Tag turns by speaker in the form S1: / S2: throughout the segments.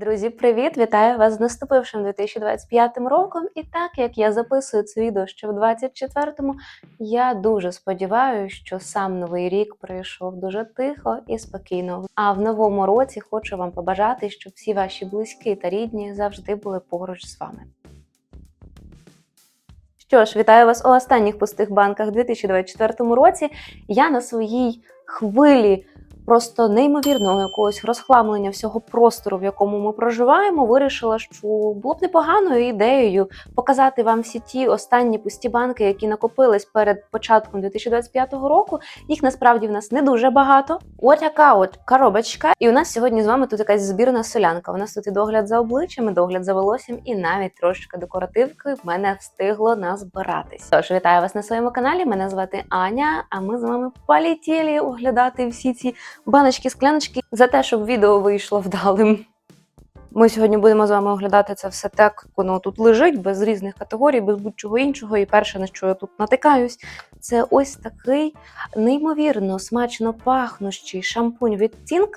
S1: Друзі, привіт! Вітаю вас з наступившим 2025 роком. І так як я записую це відео ще в 24-му, я дуже сподіваюся, що сам новий рік пройшов дуже тихо і спокійно. А в новому році хочу вам побажати, щоб всі ваші близькі та рідні завжди були поруч з вами. Що ж, вітаю вас у останніх пустих банках 2024 році. Я на своїй хвилі просто неймовірного якогось розхламлення всього простору, в якому ми проживаємо, вирішила, що було б непоганою ідеєю показати вам всі ті останні пусті банки, які накопились перед початком 2025 року. Їх насправді в нас не дуже багато. От яка от коробочка. І у нас сьогодні з вами тут якась збірна солянка. У нас тут і догляд за обличчям, і догляд за волоссям, і навіть трошки декоративки в мене встигло назбиратись. Тож вітаю вас на своєму каналі. Мене звати Аня. А ми з вами полетіли оглядати всі ці баночки, скляночки за те, щоб відео вийшло вдалим. Ми сьогодні будемо з вами оглядати це все так, як воно тут лежить, без різних категорій, без будь-чого іншого. І перше, на що я тут натикаюсь, це ось такий неймовірно смачно пахнущий шампунь від Tink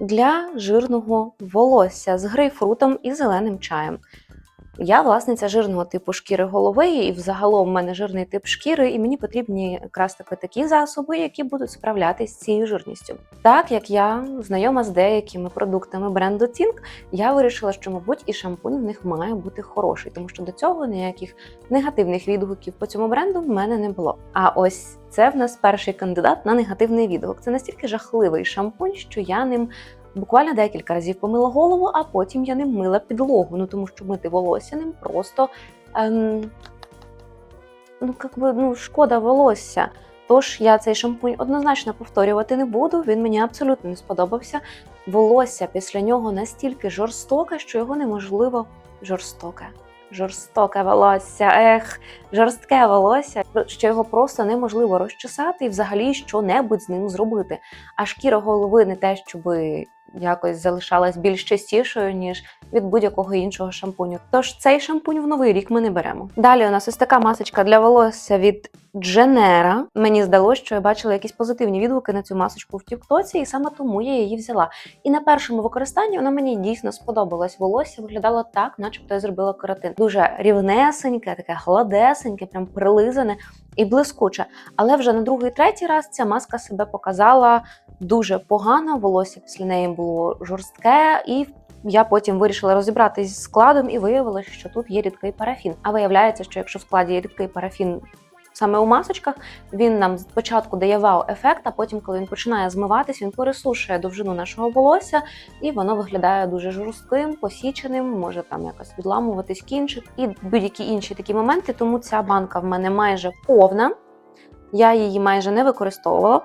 S1: для жирного волосся з грейпфрутом і зеленим чаєм. Я власниця жирного типу шкіри голови, і взагалом в мене жирний тип шкіри, і мені потрібні якраз таки такі засоби, які будуть справлятися з цією жирністю. Так як я знайома з деякими продуктами бренду Tink, я вирішила, що, мабуть, і шампунь в них має бути хороший, тому що до цього ніяких негативних відгуків по цьому бренду в мене не було. А ось це в нас перший кандидат на негативний відгук. Це настільки жахливий шампунь, що я ним буквально декілька разів помила голову, а потім я ним мила підлогу. Ну тому що мити волосся ним просто ем, ну, як би, ну, шкода волосся. Тож я цей шампунь однозначно повторювати не буду. Він мені абсолютно не сподобався. Волосся після нього настільки жорстоке, що його неможливо жорстоке. Жорстоке волосся, ех, жорстке волосся, що його просто неможливо розчесати і взагалі що-небудь з ним зробити. А шкіра голови не те, щоби якось залишалась більш частішою, ніж від будь-якого іншого шампуню. Тож цей шампунь в новий рік ми не беремо. Далі у нас ось така масочка для волосся від Дженера. Мені здалося, що я бачила якісь позитивні відгуки на цю масочку в Тіктоці, і саме тому я її взяла. І на першому використанні вона мені дійсно сподобалась. Волосся виглядало так, начебто я зробила каротин. Дуже рівнесеньке, таке гладесеньке, прям прилизане і блискуче. Але вже на другий, третій раз ця маска себе показала дуже погано. Волосся після неї було жорстке, і я потім вирішила розібратись з складом і виявилося, що тут є рідкий парафін. А виявляється, що якщо в складі є рідкий парафін. Саме у масочках він нам спочатку дає вау-ефект, а потім, коли він починає змиватись, він пересушує довжину нашого волосся, і воно виглядає дуже жорстким, посіченим, може там якось відламуватись кінчик і будь-які інші такі моменти. Тому ця банка в мене майже повна. Я її майже не використовувала.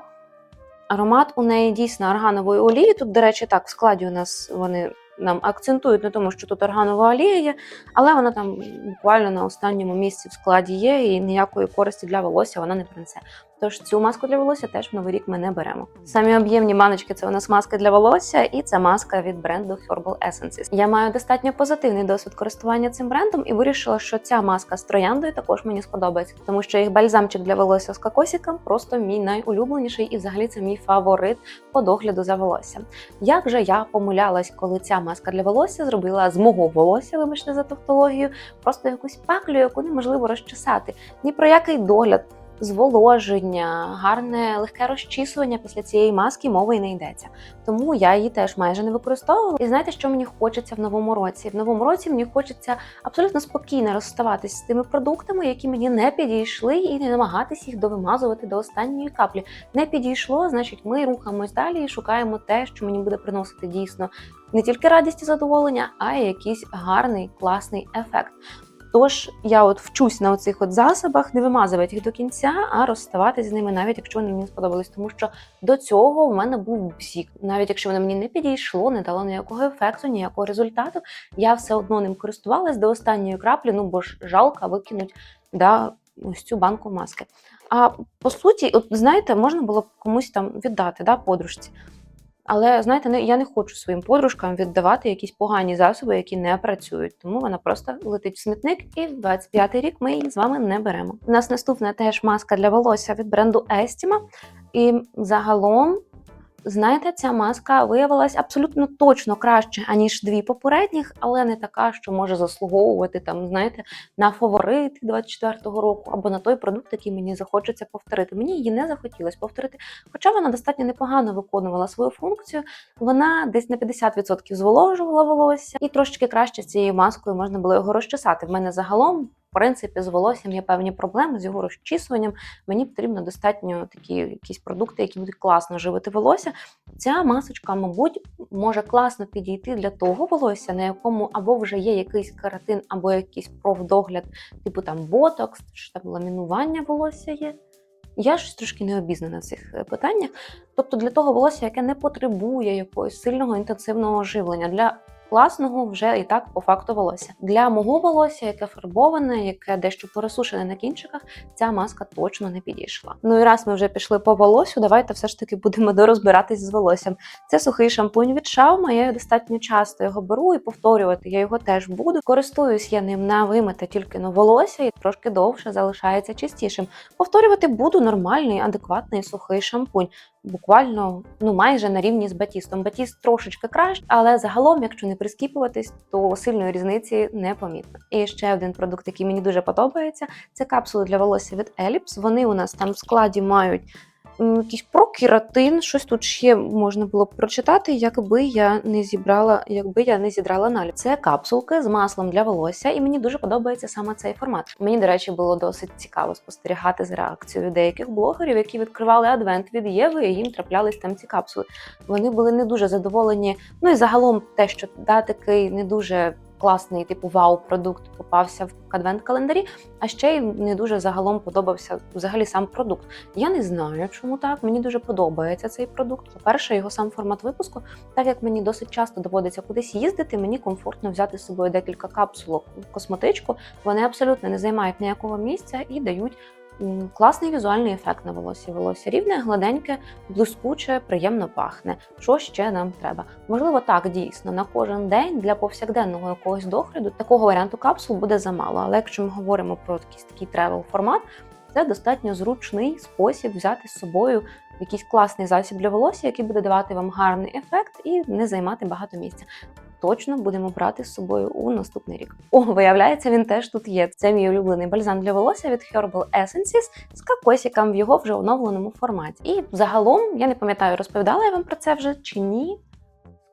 S1: Аромат у неї дійсно органової олії. Тут, до речі, так, в складі у нас вони нам акцентують на тому, що тут органова олія є, але вона там буквально на останньому місці в складі є, і ніякої користі для волосся вона не принесе. Тож цю маску для волосся теж в новий рік ми не беремо. Самі об'ємні баночки це у нас маска для волосся, і це маска від бренду Herbal Essences. Я маю достатньо позитивний досвід користування цим брендом і вирішила, що ця маска з трояндою також мені сподобається, тому що їх бальзамчик для волосся з кокосиком просто мій найулюбленіший, і взагалі це мій фаворит по догляду за волоссям. Як же я помилялась, коли ця маска для волосся зробила з мого волосся, вибачте за тавтологію, просто якусь паклю, яку неможливо розчесати. Ні про який догляд зволоження, гарне легке розчісування після цієї маски мови й не йдеться. Тому я її теж майже не використовувала. І знаєте, що мені хочеться в новому році? В новому році мені хочеться абсолютно спокійно розставатися з тими продуктами, які мені не підійшли, і не намагатися їх довимазувати до останньої каплі. Не підійшло, значить, ми рухаємось далі і шукаємо те, що мені буде приносити дійсно не тільки радість і задоволення, а й якийсь гарний класний ефект. Тож я от вчусь на оцих от засобах не вимазувати їх до кінця, а розставатися з ними, навіть якщо вони мені сподобались. Тому що до цього в мене був бзік. Навіть якщо воно мені не підійшло, не дало ніякого ефекту, ніякого результату, я все одно ним користувалась до останньої краплі. Ну бо ж жалко викинуть да, ось цю банку маски. А по суті, от знаєте, можна було б комусь там віддати да, подружці. Але знаєте, не- я не хочу своїм подружкам віддавати якісь погані засоби, які не працюють. Тому вона просто летить в смітник, і в 25-й рік ми її з вами не беремо. У нас наступна теж маска для волосся від бренду Estima. І загалом Знаєте, ця маска виявилась абсолютно точно краще, аніж дві попередніх, але не така, що може заслуговувати там, знаєте, на фаворит 24-го року або на той продукт, який мені захочеться повторити. Мені її не захотілося повторити, хоча вона достатньо непогано виконувала свою функцію. Вона десь на 50% зволожувала волосся, і трошечки краще з цією маскою можна було його розчесати. В мене загалом. Принципі, з волоссям є певні проблеми з його розчісуванням. Мені потрібно достатньо такі якісь продукти, які будуть класно живити волосся. Ця масочка, мабуть, може класно підійти для того волосся, на якому або вже є якийсь каратин, або якийсь профдогляд, типу там ботокс, чи там ламінування волосся є. Я щось трошки не обізнана в цих е, питаннях. Тобто для того волосся, яке не потребує якогось сильного інтенсивного живлення, для класного вже і так по факту волосся. Для мого волосся, яке фарбоване, яке дещо пересушене на кінчиках, ця маска точно не підійшла. Ну і раз ми вже пішли по волосю, давайте все ж таки будемо дорозбиратись з волоссям. Це сухий шампунь від Шаума. Я достатньо часто його беру і повторювати я його теж буду. Користуюсь я ним на вимите тільки на волосся і трошки довше залишається чистішим. Повторювати буду нормальний, адекватний сухий шампунь. Буквально ну майже на рівні з батістом. Батіст трошечки краще, але загалом, якщо не прискіпуватись, то сильної різниці не помітно. І ще один продукт, який мені дуже подобається, це капсули для волосся від Ellipse. Вони у нас там в складі мають якийсь прокератин, щось тут ще можна було б прочитати, якби я не зібрала, якби я не зідрала наліп. Це капсулки з маслом для волосся, і мені дуже подобається саме цей формат. Мені, до речі, було досить цікаво спостерігати за реакцією деяких блогерів, які відкривали адвент від Єви, і їм траплялись там ці капсули. Вони були не дуже задоволені. Ну і загалом те, що да, такий не дуже. Класний типу вау-продукт попався в адвент-календарі, а ще й не дуже загалом подобався взагалі сам продукт. Я не знаю, чому так. Мені дуже подобається цей продукт. По-перше, його сам формат випуску, так як мені досить часто доводиться кудись їздити, мені комфортно взяти з собою декілька капсулок в косметичку. Вони абсолютно не займають ніякого місця і дають. Класний візуальний ефект на волосі. Волосся рівне, гладеньке, блискуче, приємно пахне. Що ще нам треба? Можливо, так дійсно на кожен день для повсякденного якогось догляду такого варіанту капсул буде замало. Але якщо ми говоримо про якийсь такий тревел формат, це достатньо зручний спосіб взяти з собою якийсь класний засіб для волосся, який буде давати вам гарний ефект і не займати багато місця. Точно будемо брати з собою у наступний рік. О, виявляється, він теж тут є. Це мій улюблений бальзам для волосся від Herbal Essences з кокосіком в його вже оновленому форматі. І загалом я не пам'ятаю, розповідала я вам про це вже чи ні.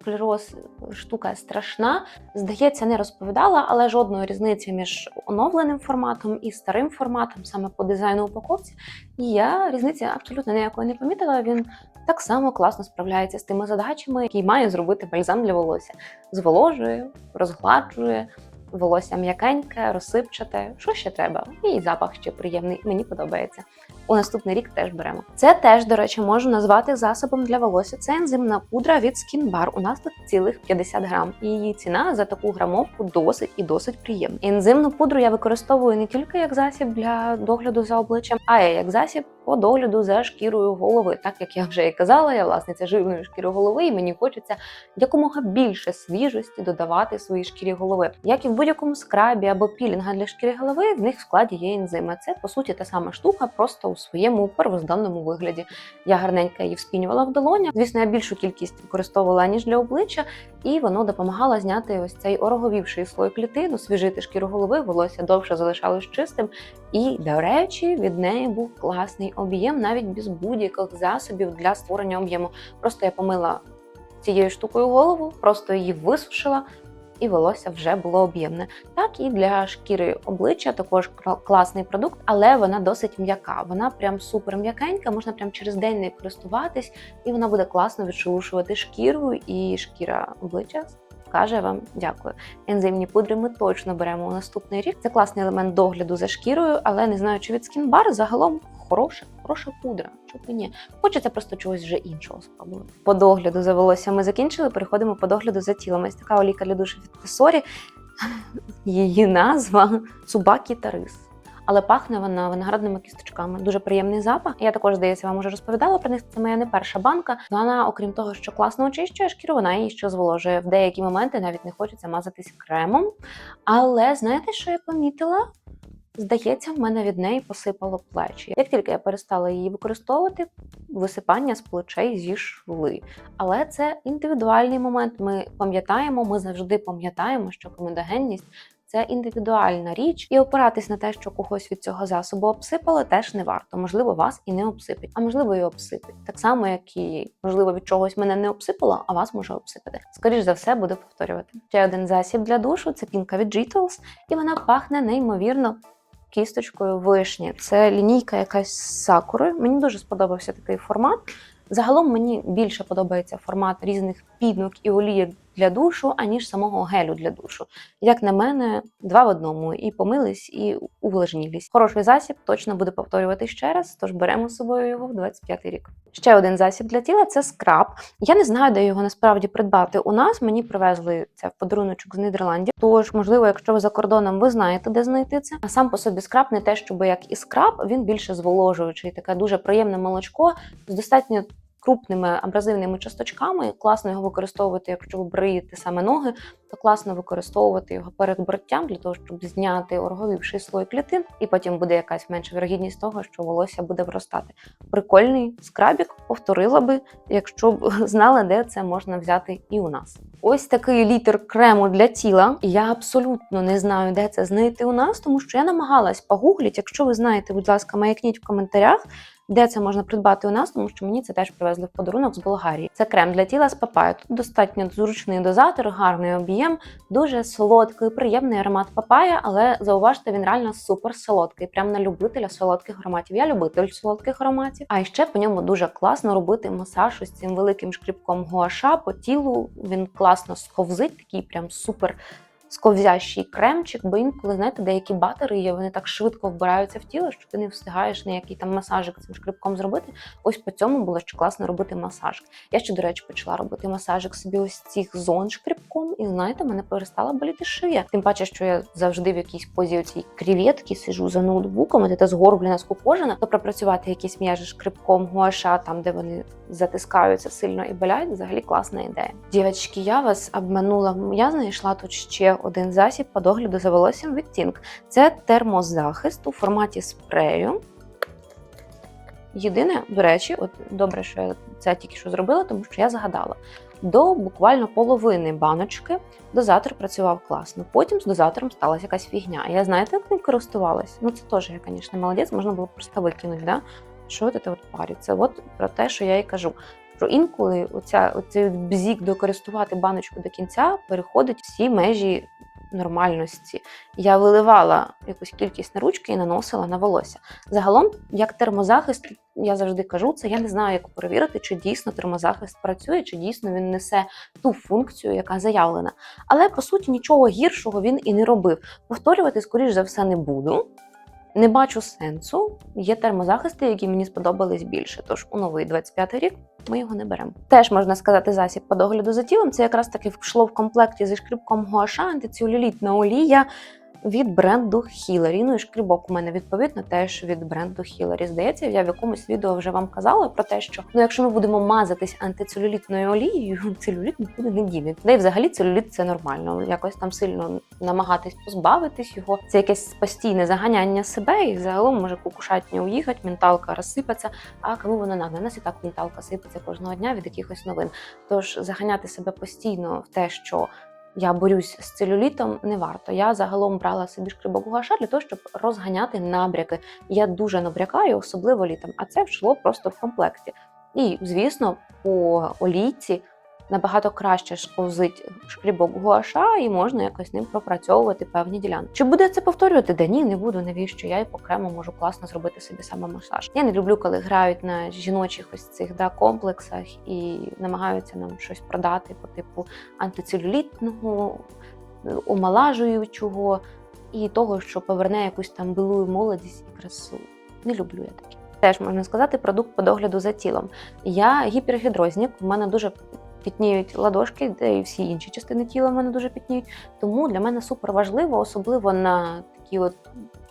S1: Склероз штука страшна. Здається, не розповідала, але жодної різниці між оновленим форматом і старим форматом, саме по дизайну упаковці. І я різниці абсолютно ніякої не помітила. Він так само класно справляється з тими задачами, які має зробити бальзам для волосся. Зволожує, розгладжує. Волосся м'якеньке, розсипчате. Що ще треба? І запах ще приємний. Мені подобається. У наступний рік теж беремо. Це теж, до речі, можу назвати засобом для волосся. Це ензимна пудра від Skin Bar. У нас тут цілих 50 грам. І її ціна за таку грамовку досить і досить приємна. Ензимну пудру я використовую не тільки як засіб для догляду за обличчям, а й як засіб по догляду за шкірою голови. Так як я вже і казала, я власниця живної шкіри голови, і мені хочеться якомога більше свіжості додавати своїй шкірі голови. Як і в будь-якому скрабі або пілінга для шкіри голови, в них в складі є ензими. Це по суті та сама штука, просто у своєму первозданному вигляді. Я гарненько її вспінювала в долонях. Звісно, я більшу кількість використовувала ніж для обличчя, і воно допомагало зняти ось цей ороговівший слой клітин, освіжити шкіру голови, волосся довше залишалось чистим. І, до речі, від неї був класний об'єм, навіть без будь-яких засобів для створення об'єму. Просто я помила цією штукою голову, просто її висушила. І волосся вже було об'ємне. Так і для шкіри обличчя також класний продукт, але вона досить м'яка. Вона прям супер м'якенька, можна прям через день нею користуватись, і вона буде класно відшелушувати шкіру, і шкіра обличчя каже вам дякую. Ензимні пудри ми точно беремо у наступний рік. Це класний елемент догляду за шкірою, але не знаю, чи від скінбар загалом хороша, хороша пудра. Чому ні? Хочеться просто чогось вже іншого спробувати. По догляду за волоссям ми закінчили. Переходимо по догляду за тілом. Ось така олійка для душу від Тесорі. Її назва Цубакі та рис. Але пахне вона виноградними кісточками. Дуже приємний запах. Я також, здається, вам уже розповідала про них. Це моя не перша банка. Вона, окрім того, що класно очищує шкіру, вона її ще зволожує. В деякі моменти навіть не хочеться мазатись кремом. Але знаєте, що я помітила? Здається, в мене від неї посипало плечі. Як тільки я перестала її використовувати, висипання з плечей зійшли. Але це індивідуальний момент. Ми пам'ятаємо, ми завжди пам'ятаємо, що комедогенність це індивідуальна річ, і опиратись на те, що когось від цього засобу обсипало, теж не варто. Можливо, вас і не обсипить, а можливо, і обсипить. Так само, як і можливо від чогось мене не обсипало, а вас може обсипати. Скоріш за все, буду повторювати. Ще один засіб для душу це пінка від Jitals, і вона пахне неймовірно. Кісточкою вишні. Це лінійка якась з сакурою. Мені дуже сподобався такий формат. Загалом мені більше подобається формат різних піднок і олієк для душу, аніж самого гелю для душу. Як на мене, два в одному: і помились, і увлажнілись. Хороший засіб точно буду повторювати ще раз, тож беремо з собою його в 25-й рік. Ще один засіб для тіла це скраб. Я не знаю, де його насправді придбати. У нас мені привезли це в подаруночок з Нідерландів. Тож, можливо, якщо ви за кордоном, ви знаєте, де знайти це. А сам по собі скраб не те, щоб як і скраб, він більше зволожуючий, таке дуже приємне молочко з достатньо крупними абразивними часточками. Класно його використовувати, якщо ви бриєте саме ноги, то класно використовувати його перед бриттям для того, щоб зняти орговівший слой клітин, і потім буде якась менша вірогідність того, що волосся буде вростати. Прикольний скрабік повторила би, якщо б знала, де це можна взяти і у нас. Ось такий літр крему для тіла. Я абсолютно не знаю, де це знайти у нас, тому що я намагалась погугліть. Якщо ви знаєте, будь ласка, маякніть в коментарях. Де це можна придбати у нас, тому що мені це теж привезли в подарунок з Болгарії. Це крем для тіла з папаю. Тут достатньо зручний дозатор, гарний об'єм, дуже солодкий, приємний аромат папая, але зауважте, він реально супер солодкий, прям на любителя солодких ароматів. Я любитель солодких ароматів. А ще по ньому дуже класно робити масаж ось цим великим шкрібком гуаша по тілу. Він класно сковзить, такий прям супер сковзящий кремчик, бо інколи, знаєте, деякі батери є, вони так швидко вбираються в тіло, що ти не встигаєш ніякий там масажик цим шкрипком зробити. Ось по цьому було ще класно робити масаж. Я ще, до речі, почала робити масажик собі ось цих зон шкрипком, і знаєте, мене перестала боліти шия. Тим паче, що я завжди в якійсь позі оцій креветки сижу за ноутбуком, і та згорблена, скукожена, то пропрацювати якісь м'яжі шкрипком гуаша, там де вони затискаються сильно і болять, взагалі класна ідея. Дівчатки, я вас обманула. Я знайшла тут ще один засіб по догляду за волоссям від Tink. Це термозахист у форматі спрею. Єдине, до речі, от добре, що я це тільки що зробила, тому що я згадала. До буквально половини баночки дозатор працював класно. Потім з дозатором сталася якась фігня. Я знаєте, як ним користувалась? Ну це теж я, звісно, молодець, можна було просто викинути. Да? Що це от париться? От про те, що я і кажу. Що інколи оця, оцей бзік докористувати баночку до кінця переходить всі межі нормальності. Я виливала якусь кількість на ручки і наносила на волосся. Загалом, як термозахист, я завжди кажу це. Я не знаю, як перевірити, чи дійсно термозахист працює, чи дійсно він несе ту функцію, яка заявлена. Але по суті нічого гіршого він і не робив. Повторювати, скоріш за все, не буду. Не бачу сенсу. Є термозахисти, які мені сподобались більше. Тож у новий 25 рік ми його не беремо. Теж можна сказати, засіб по догляду за тілом. Це якраз таки йшло в комплекті зі шкрипком Гуаша, антиціолілітна олія від бренду Хіларі. Ну і шкрібок у мене відповідно теж від бренду Хіларі. Здається, я в якомусь відео вже вам казала про те, що ну, якщо ми будемо мазатись антицелюлітною олією, целюліт нікуди не діне. Да і взагалі целюліт це нормально. Якось там сильно намагатись позбавитись його. Це якесь постійне заганяння себе, і загалом може кукушатня уїхати, менталка розсипеться. А кому воно надо? У нас і так менталка сипеться кожного дня від якихось новин. Тож заганяти себе постійно в те, що я борюсь з целюлітом, не варто. Я загалом брала собі шкрибок гуаша для того, щоб розганяти набряки. Я дуже набрякаю, особливо літом, а це йшло просто в комплекті. І, звісно, по олійці набагато краще сповзить шкрібок гуаша, і можна якось ним пропрацьовувати певні ділянки. Чи буде це повторювати? Да ні, не буду. Навіщо? Я і по крему можу класно зробити собі саме масаж. Я не люблю, коли грають на жіночих ось цих да, комплексах і намагаються нам щось продати по типу антицелюлітного, омалажуючого і того, що поверне якусь там билую молодість і красу. Не люблю я таке. Теж можна сказати, продукт по догляду за тілом. Я гіпергідрознік, у мене дуже пітніють ладошки, де і всі інші частини тіла в мене дуже пітніють. Тому для мене супер важливо, особливо на такі от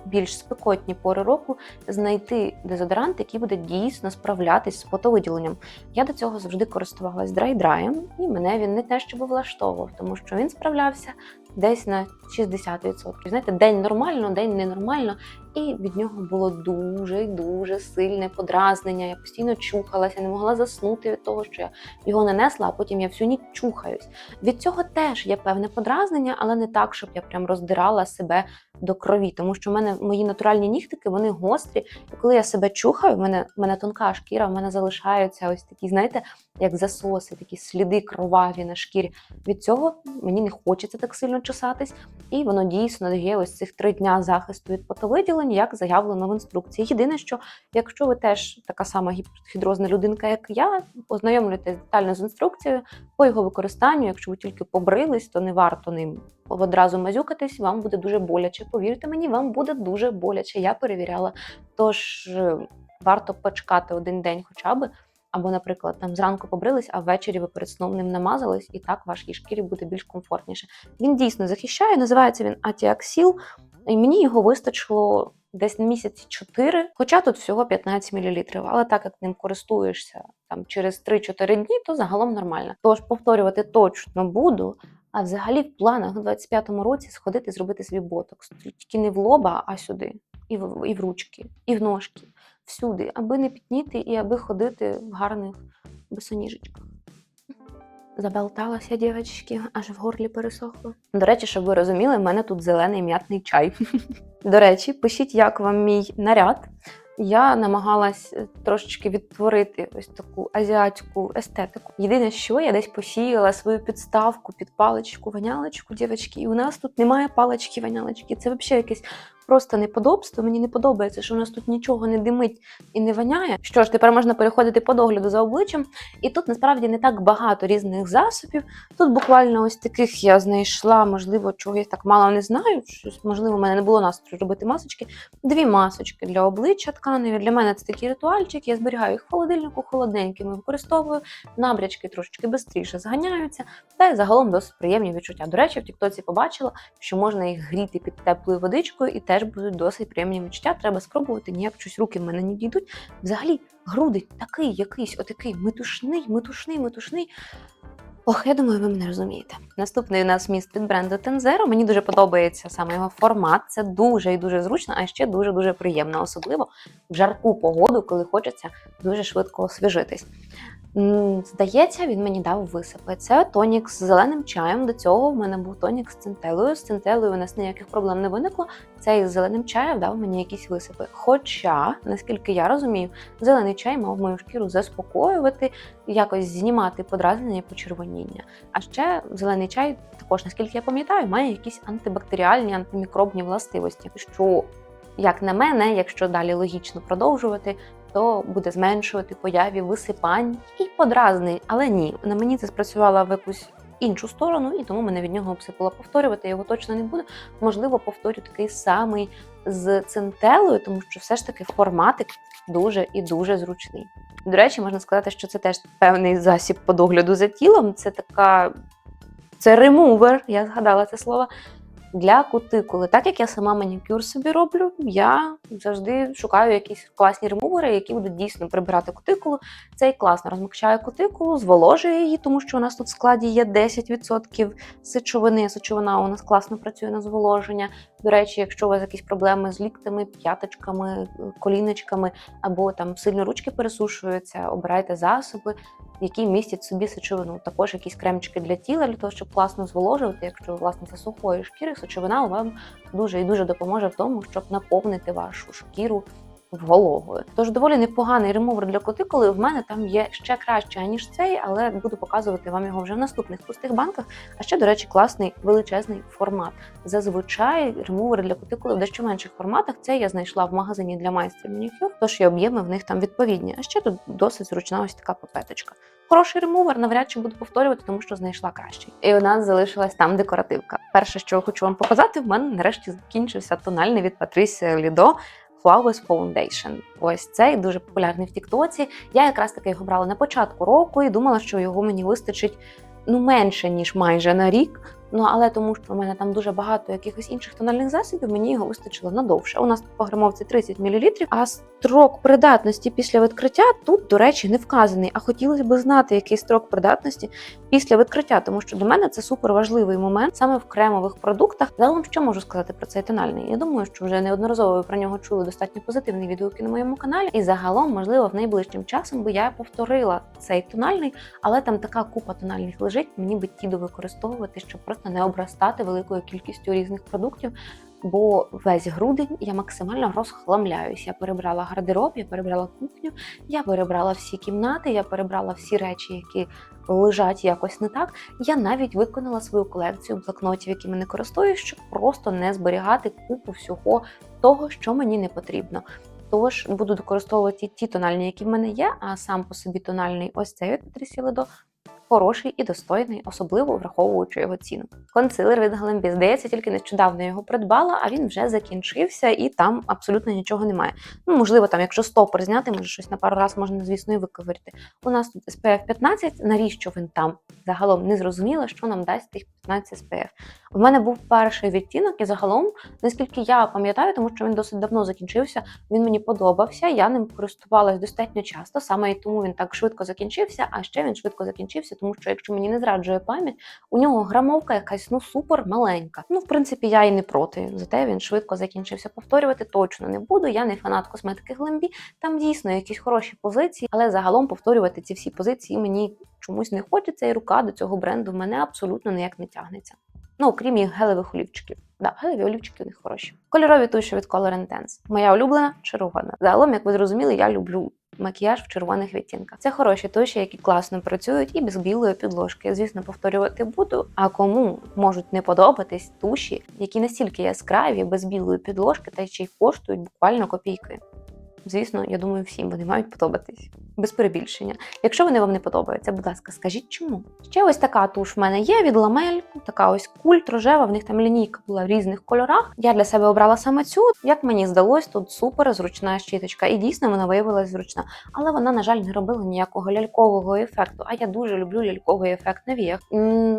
S1: більш спекотні пори року, знайти дезодорант, який буде дійсно справлятись з потовиділенням. Я до цього завжди користувалась драйдраєм, і мене він не те, щоб влаштовував, тому що він справлявся десь на 60%. Знаєте, день нормально, день ненормально. І від нього було дуже дуже сильне подразнення. Я постійно чухалася, не могла заснути від того, що я його нанесла, а потім я всю ніч чухаюсь. Від цього теж є певне подразнення, але не так, щоб я прям роздирала себе до крові. Тому що в мене мої натуральні нігтики вони гострі. І коли я себе чухаю, в мене, в мене тонка шкіра, в мене залишаються ось такі, знаєте, як засоси, такі сліди кроваві на шкірі. Від цього мені не хочеться так сильно чесатись, і воно дійсно дає ось цих три дня захисту від потовиділень, як заявлено в інструкції. Єдине, що якщо ви теж така сама гіпохідрозна людинка, як я, ознайомлюєтесь детально з інструкцією по його використанню. Якщо ви тільки побрились, то не варто ним одразу мазюкатись, вам буде дуже боляче. Повірте мені, вам буде дуже боляче. Я перевіряла. Тож е, варто почекати один день, хоча б. Або, наприклад, там зранку побрились, а ввечері ви перед сном ним намазались, і так вашій шкірі буде більш комфортніше. Він дійсно захищає, називається він Атіаксіл, і мені його вистачило десь на місяці 4, хоча тут всього 15 мл. Але так як ним користуєшся там через 3-4 дні, то загалом нормально. Тож повторювати точно буду. А взагалі в планах у 25-му році сходити зробити свій ботокс. Тільки не в лоба, а сюди, і в, і в ручки, і в ножки всюди, аби не пітніти і аби ходити в гарних босоніжечках. Заболталася, дівчатки, аж в горлі пересохло. До речі, щоб ви розуміли, в мене тут зелений м'ятний чай. До речі, пишіть, як вам мій наряд. Я намагалась е, трошечки відтворити ось таку азіатську естетику. Єдине, що я десь посіяла свою підставку під паличку-ванялочку, дівчатки, і у нас тут немає палички-ванялочки. Це взагалі якесь просто неподобство. Мені не подобається, що у нас тут нічого не димить і не воняє. Що ж, тепер можна переходити по догляду за обличчям. І тут насправді не так багато різних засобів. Тут буквально ось таких я знайшла, можливо, чого я так мало не знаю. Щось, можливо, в мене не було настрою робити масочки. Дві масочки для обличчя тканеві. Для мене це такі ритуальчики. Я зберігаю їх в холодильнику, холодненькими використовую. Набрячки трошечки швидше зганяються. Та й загалом досить приємні відчуття. До речі, в Тіктоці побачила, що можна їх гріти під теплою водичкою і теж будуть досить приємні відчуття. Треба спробувати. Ніяк щось руки в мене не дійдуть. Взагалі, грудень такий якийсь, отакий метушний, метушний, метушний. Ох, я думаю, ви мене розумієте. Наступний у нас міст від бренду Tenzero. Мені дуже подобається саме його формат. Це дуже і дуже зручно, а ще дуже дуже приємно, особливо в жарку погоду, коли хочеться дуже швидко освіжитись. Здається, він мені дав висипи. Це тонік з зеленим чаєм. До цього в мене був тонік з центелою. З центелою у нас ніяких проблем не виникло. Цей з зеленим чаєм дав мені якісь висипи. Хоча, наскільки я розумію, зелений чай мав мою шкіру заспокоювати, якось знімати подразнення і почервоніння. А ще зелений чай, також, наскільки я пам'ятаю, має якісь антибактеріальні, антимікробні властивості, що, як на мене, якщо далі логічно продовжувати, то буде зменшувати появі висипань і подразнень. Але ні, на мені це спрацювало в якусь іншу сторону, і тому мене від нього обсипало повторювати. Його точно не буду. Можливо, повторю такий самий з центелою, тому що все ж таки форматик дуже і дуже зручний. До речі, можна сказати, що це теж певний засіб по догляду за тілом. Це така це ремувер, я згадала це слово. Для кутикули, так як я сама манікюр собі роблю, я завжди шукаю якісь класні ремувери, які будуть дійсно прибирати кутикулу. Цей класно розмокчає кутикулу, зволожує її, тому що у нас тут в складі є 10% сечовини. Сечовина у нас класно працює на зволоження. До речі, якщо у вас якісь проблеми з ліктами, п'яточками, коліночками або там сильно ручки пересушуються, обирайте засоби, які містять собі сечовину. Також якісь кремчики для тіла, для того, щоб класно зволожувати. Якщо власне це сухої шкіри, сечовина вам дуже і дуже допоможе в тому, щоб наповнити вашу шкіру вологою. Тож доволі непоганий ремувер для кутикули. В мене там є ще краще, ніж цей, але буду показувати вам його вже в наступних пустих банках. А ще, до речі, класний величезний формат. Зазвичай ремувери для кутикули в дещо менших форматах. Це я знайшла в магазині для майстрів манікюр, тож і об'єми в них там відповідні. А ще тут досить зручна ось така папеточка. Хороший ремувер, навряд чи буду повторювати, тому що знайшла кращий. І у нас залишилась там декоративка. Перше, що хочу вам показати, в мене нарешті закінчився тональний від Patricia Lido Flawless Foundation. Ось цей дуже популярний в Тіктоці. Я якраз таки його брала на початку року і думала, що його мені вистачить ну менше ніж майже на рік. Ну але тому, що в мене там дуже багато якихось інших тональних засобів, мені його вистачило надовше. У нас по грамовці 30 мл, а строк придатності після відкриття тут, до речі, не вказаний. А хотілося б знати, який строк придатності після відкриття, тому що для мене це супер важливий момент саме в кремових продуктах. Загалом, що можу сказати про цей тональний? Я думаю, що вже неодноразово ви про нього чули достатньо позитивні відгуки на моєму каналі. І загалом, можливо, в найближчим часом би я повторила цей тональний, але там така купа тональних лежить. Мені би ті використовувати, щоб просто не обростати великою кількістю різних продуктів. Бо весь грудень я максимально розхламляюсь. Я перебрала гардероб, я перебрала кухню, я перебрала всі кімнати, я перебрала всі речі, які лежать якось не так. Я навіть виконала свою колекцію блокнотів, якими не користуюсь, щоб просто не зберігати купу всього того, що мені не потрібно. Тож буду використовувати ті тональні, які в мене є, а сам по собі тональний ось цей від Patricia Ледо хороший і достойний, особливо враховуючи його ціну. Консилер від Глембі, здається, тільки нещодавно його придбала, а він вже закінчився і там абсолютно нічого немає. Ну, можливо, там, якщо стопор зняти, може щось на пару раз можна, звісно, і виковирити. У нас тут SPF 15, навіщо він там? Загалом не зрозуміло, що нам дасть тих 15 SPF. У мене був перший відтінок, і загалом, наскільки я пам'ятаю, тому що він досить давно закінчився, він мені подобався. Я ним користувалась достатньо часто, саме і тому він так швидко закінчився. А ще він швидко закінчився, тому що, якщо мені не зраджує пам'ять, у нього грамовка якась ну супер маленька. Ну, в принципі, я і не проти. Зате він швидко закінчився. Повторювати точно не буду. Я не фанат косметики Глембі. Там дійсно якісь хороші позиції, але загалом повторювати ці всі позиції мені чомусь не хочеться, і рука до цього бренду в мене абсолютно ніяк не тягнеться. Ну, окрім їх гелевих олівчиків. Да, гелеві олівчики у них хороші. Кольорові туші від Color Intense. Моя улюблена червона. Загалом, як ви зрозуміли, я люблю макіяж в червоних відтінках. Це хороші туші, які класно працюють і без білої підложки. Звісно, повторювати буду. А кому можуть не подобатись туші, які настільки яскраві, без білої підложки та ще й коштують буквально копійки. Звісно, я думаю, всім вони мають подобатись без перебільшення. Якщо вони вам не подобаються, будь ласка, скажіть чому. Ще ось така туш в мене є від ламель, така ось культ рожева. В них там лінійка була в різних кольорах. Я для себе обрала саме цю. Як мені здалось, тут супер зручна щіточка, і дійсно вона виявилася зручна. Але вона, на жаль, не робила ніякого лялькового ефекту. А я дуже люблю ляльковий ефект на віях.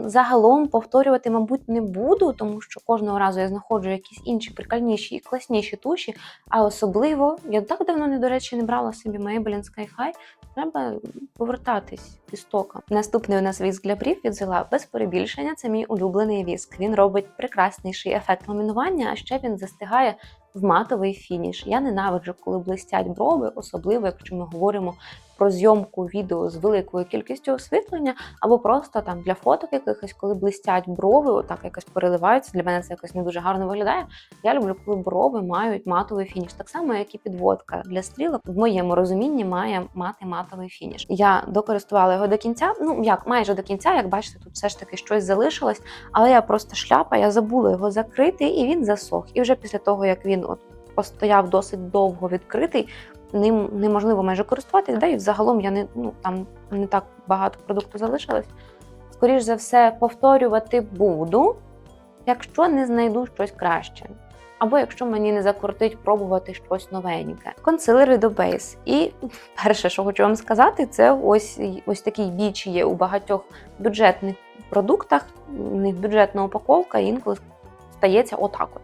S1: Загалом повторювати, мабуть, не буду, тому що кожного разу я знаходжу якісь інші прикольніші і класніші туші. А особливо я так давно не до речі не брала собі Maybelline Sky High. Треба повертатись істокам. Наступний у нас віск для брів відзяла без перебільшення. Це мій улюблений віск. Він робить прекрасніший ефект ламінування, а ще він застигає в матовий фініш. Я ненавиджу, коли блистять брови, особливо якщо ми говоримо про зйомку відео з великою кількістю освітлення, або просто там для фоток якихось, коли блистять брови, отак якось переливаються. Для мене це якось не дуже гарно виглядає. Я люблю, коли брови мають матовий фініш. Так само, як і підводка для стрілок, в моєму розумінні має мати матовий фініш. Я докористувала його до кінця. Ну як майже до кінця, як бачите, тут все ж таки щось залишилось, але я просто шляпа, я забула його закрити, і він засох. І вже після того, як він от постояв досить довго відкритий. Ним неможливо майже користуватись, да і взагалом я не ну там не так багато продукту залишилось. Скоріш за все, повторювати буду, якщо не знайду щось краще. Або якщо мені не закрутить пробувати щось новеньке. Консилер від Obase. І перше, що хочу вам сказати, це ось ось такий біч є у багатьох бюджетних продуктах. У них бюджетна упаковка, інколи стається отак от.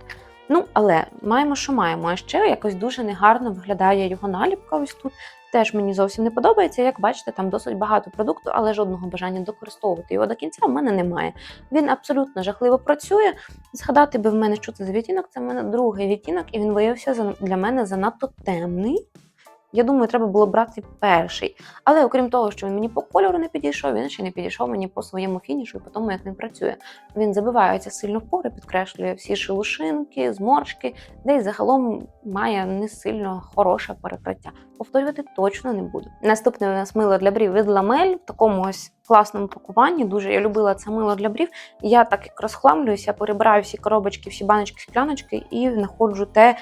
S1: Ну, але маємо, що маємо. А ще якось дуже негарно виглядає його наліпка. Ось тут теж мені зовсім не подобається. Як бачите, там досить багато продукту, але жодного бажання докористовувати його до кінця в мене немає. Він абсолютно жахливо працює. Згадати би в мене, що це за відтінок. Це в мене другий відтінок, і він виявився для мене занадто темний. Я думаю, треба було брати перший. Але окрім того, що він мені по кольору не підійшов, він ще не підійшов мені по своєму фінішу і по тому, як він працює. Він забивається сильно в пори, підкреслює всі шелушинки, зморшки, де й загалом має не сильно хороше перекриття. Повторювати точно не буду. Наступне у нас мило для брів від ламель в такому ось класному пакуванні. Дуже я любила це мило для брів. Я так як розхламлююся, перебираю всі коробочки, всі баночки, скляночки і знаходжу те,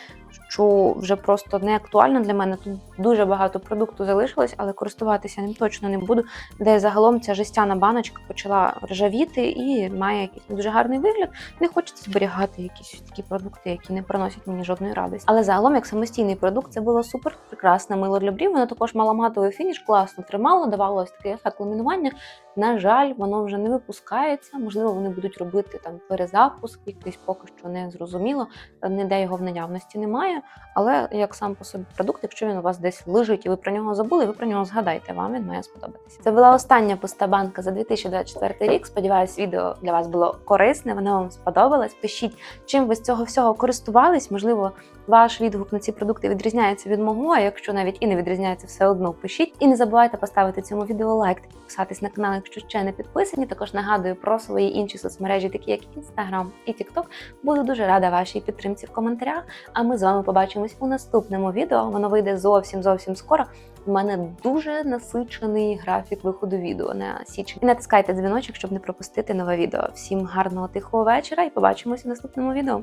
S1: що вже просто не актуально для мене. Тут дуже багато продукту залишилось, але користуватися ним точно не буду. Де загалом ця жестяна баночка почала ржавіти і має якийсь дуже гарний вигляд. Не хочеться зберігати якісь такі продукти, які не приносять мені жодної радості. Але загалом, як самостійний продукт, це було супер прекрасне мило для брів. Воно також мало матовий фініш, класно тримало, давало ось такий ефект ламінування. На жаль, воно вже не випускається. Можливо, вони будуть робити там перезапуск, якийсь поки що не зрозуміло. Ніде його в наявності немає. Але як сам по собі продукт, якщо він у вас десь лежить і ви про нього забули, ви про нього згадайте. Вам він має сподобатися. Це була остання пуста банка за 2024 рік. Сподіваюсь, відео для вас було корисне. Воно вам сподобалось. Пишіть, чим ви з цього всього користувались. Можливо, ваш відгук на ці продукти відрізняється від мого. А якщо навіть і не відрізняється, все одно пишіть. І не забувайте поставити цьому відео лайк підписатись на канал, якщо ще не підписані. Також нагадую про свої інші соцмережі, такі як Instagram і TikTok. Буду дуже рада вашій підтримці в коментарях. А ми з вами побачимось у наступному відео. Воно вийде зовсім зовсім скоро. У мене дуже насичений графік виходу відео на січень. І натискайте дзвіночок, щоб не пропустити нове відео. Всім гарного тихого вечора і побачимось у наступному відео.